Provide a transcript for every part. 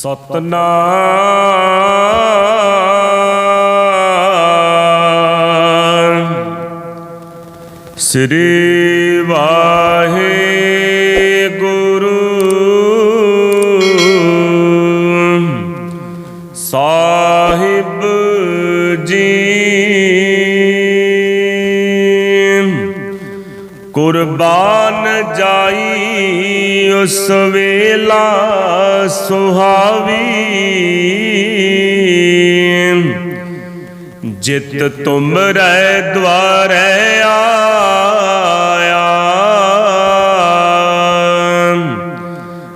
ਸਤਨਾਮ। ਸ੍ਰੀ ਵਾਹਿਗੁਰੂ। ਕੁਰਬਾਨ ਜਾਈ ਉਸ ਵੇਲਾ ਸੁਹਾਵੀ। ਜਿਤ ਤੁਮ ਰਹਿ ਦਵਾਰੈ ਆਇਆ।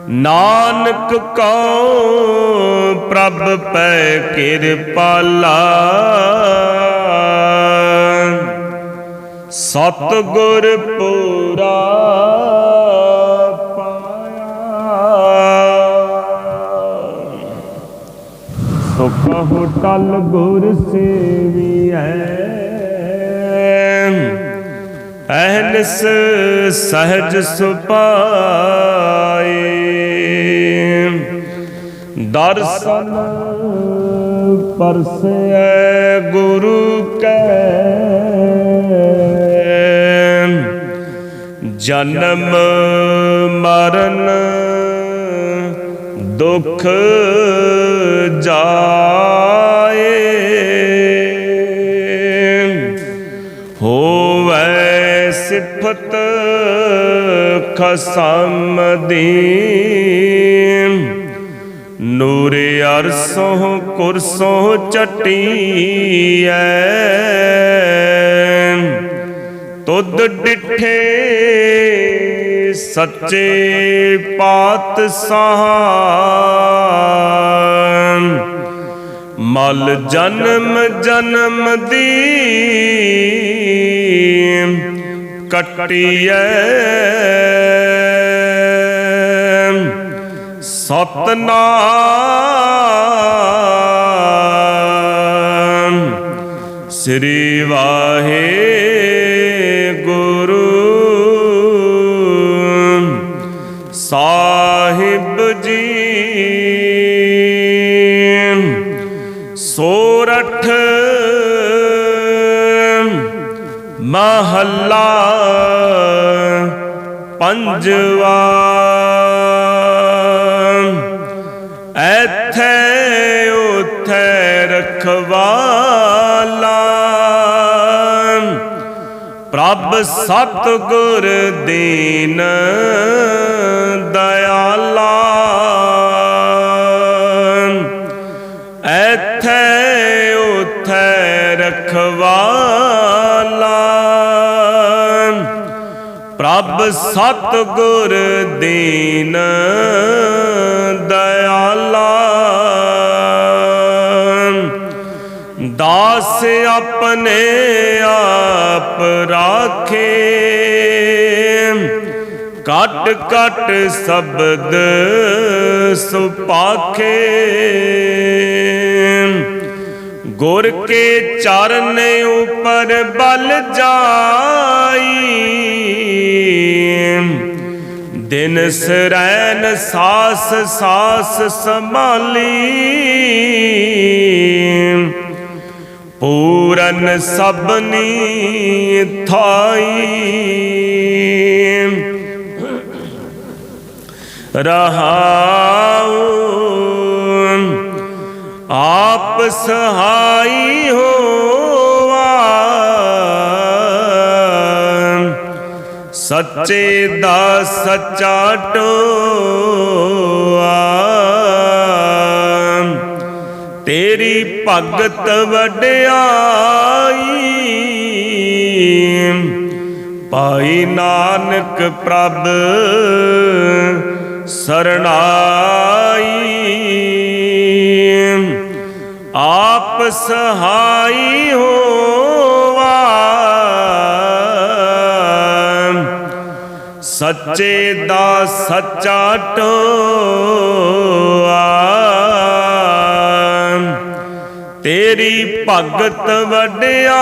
ਨਾਨਕ ਕਉ ਪ੍ਰਭ ਪੈ ਕਿਰਪਾਲਾ। ਸਤ ਗੁਰ ਪੂਰਾ ਪਾਇਆ। ਸੋ ਕਹੋ ਟਲ ਗੁਰ ਸੇਵੀਐ। ਅਹਨਸ ਸਹਜ ਸੁਪਾਏ। ਦਰਸ਼ਨ ਪਰਸੈ ਗੁਰੂ ਕੈ। ਜਨਮ ਮਰਨ ਦੁੱਖ ਜਾਏ। ਹੋਵੈ ਸਿਫਤ ਖਸਮ ਦੀ ਨੂਰ ਅਰਸੋਂ ਕੁਰਸੋਂ ਚਟੀਐ। ਤੁਧ ਡਿਠੇ ਸੱਚੇ ਪਾਤਸ਼ਾਹ। ਮਲ ਜਨਮ ਜਨਮ ਦੀ ਕਟਿਐ। ਸਤਨਾਮ। ਸ੍ਰੀ ਵਾਹਿਗੁਰੂ ਮਹੱਲਾ ਪੰਜਵਾ। ਐਥੇ ਉਥੇ ਰਖਵਾਲਾ। ਪ੍ਰਭ ਸਤਿਗੁਰ ਦੀਨ ਦਇਆਲਾ। ਐਥੇ ਉਥੇ ਰਖਵਾਲਾ। ਪ੍ਰਭ ਸਤਿਗੁਰ ਦੀਨ ਦਇਆਲਾ ਦਾਸ ਆਪਣੇ ਆਪ ਰਾਖੇ। ਕਟ ਕਟ ਸ਼ਬਦ ਸੁਪਾਖੇ। ਗੁਰ ਕੇ ਚਰਨ ਉਪਰ ਬਲ ਜਾਈ। ਦਿਨ ਸਰੈਨ ਸਾਸ ਸਾਸ ਸੰਭਾਲੀ। ਪੂਰਨ ਸਭਨੀ ਥਾਈ। ਰਹਾਉ ਆਪ ਸਹਾਈ ਹੋਵਾ ਸੱਚੇ ਦਾ ਸੱਚਾ ਟੋਆ ਤੇਰੀ ਭਗਤ ਵਡਿਆਈ। ਭਾਈ ਨਾਨਕ ਪ੍ਰਭ ਸਰਣਾਈ। ਆਪ ਸਹਾਈ ਹੋਵਾ ਸੱਚੇ ਦਾ ਸੱਚਾ ਟੋਆ ਤੇਰੀ ਭਗਤ ਵਡਿਆਈ।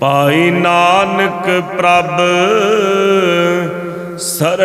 ਪਾਈ ਨਾਨਕ ਪ੍ਰਭ ਸਰਣਾਈ।